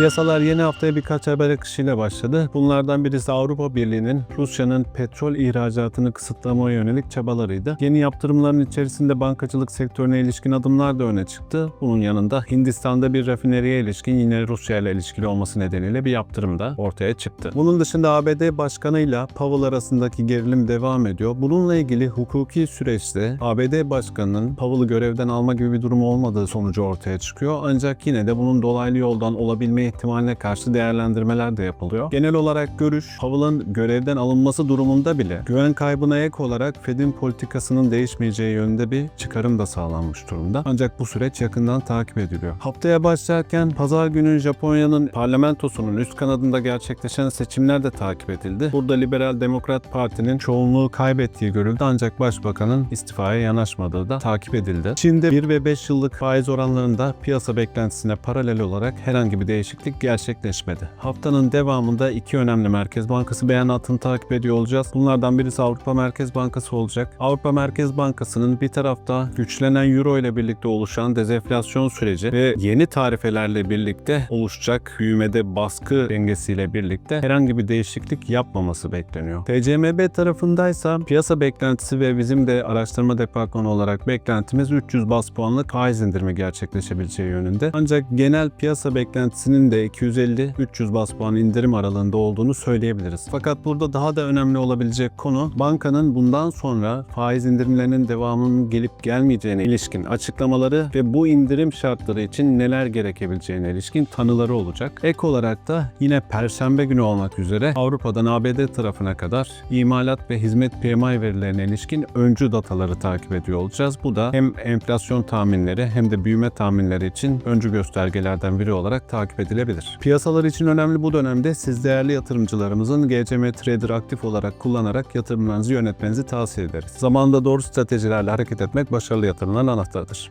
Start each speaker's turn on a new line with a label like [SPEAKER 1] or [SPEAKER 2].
[SPEAKER 1] Piyasalar yeni haftaya birkaç haber akışıyla başladı. Bunlardan birisi Avrupa Birliği'nin Rusya'nın petrol ihracatını kısıtlamaya yönelik çabalarıydı. Yeni yaptırımların içerisinde bankacılık sektörüne ilişkin adımlar da öne çıktı. Bunun yanında Hindistan'da bir rafineriye ilişkin yine Rusya ile ilişkili olması nedeniyle bir yaptırım da ortaya çıktı. Bunun dışında ABD Başkanı'yla Powell arasındaki gerilim devam ediyor. Bununla ilgili hukuki süreçte ABD Başkanı'nın Powell'ı görevden alma gibi bir durum olmadığı sonucu ortaya çıkıyor. Ancak yine de bunun dolaylı yoldan olabilme ihtimaline karşı değerlendirmeler de yapılıyor. Genel olarak görüş Powell'ın görevden alınması durumunda bile güven kaybına ek olarak Fed'in politikasının değişmeyeceği yönünde bir çıkarım da sağlanmış durumda. Ancak bu süreç yakından takip ediliyor. Haftaya başlarken pazar günü Japonya'nın parlamentosunun üst kanadında gerçekleşen seçimler de takip edildi. Burada Liberal Demokrat Parti'nin çoğunluğu kaybettiği görüldü ancak başbakanın istifaya yanaşmadığı da takip edildi. Çin'de 1 ve 5 yıllık faiz oranlarında piyasa beklentisine paralel olarak herhangi bir değişiklik gerçekleşmedi. Haftanın devamında iki önemli Merkez Bankası beyanatını takip ediyor olacağız. Bunlardan birisi Avrupa Merkez Bankası olacak. Avrupa Merkez Bankası'nın bir tarafta güçlenen Euro ile birlikte oluşan dezenflasyon süreci ve yeni tarifelerle birlikte oluşacak büyümede baskı dengesiyle birlikte herhangi bir değişiklik yapmaması bekleniyor. TCMB tarafındaysa piyasa beklentisi ve bizim de araştırma departmanı olarak beklentimiz 300 bas puanlık faiz indirimi gerçekleşebileceği yönünde. Ancak genel piyasa beklentisinin de 250-300 bas puan indirim aralığında olduğunu söyleyebiliriz. Fakat burada daha da önemli olabilecek konu bankanın bundan sonra faiz indirimlerinin devamının gelip gelmeyeceğine ilişkin açıklamaları ve bu indirim şartları için neler gerekebileceğine ilişkin tanıları olacak. Ek olarak da yine perşembe günü olmak üzere Avrupa'dan ABD tarafına kadar imalat ve hizmet PMI verilerine ilişkin öncü dataları takip ediyor olacağız. Bu da hem enflasyon tahminleri hem de büyüme tahminleri için öncü göstergelerden biri olarak takip edilebilir. Piyasalar için önemli bu dönemde siz değerli yatırımcılarımızın GCM Trader aktif olarak kullanarak yatırımlarınızı yönetmenizi tavsiye ederiz. Zamanında doğru stratejilerle hareket etmek başarılı yatırımların anahtarıdır.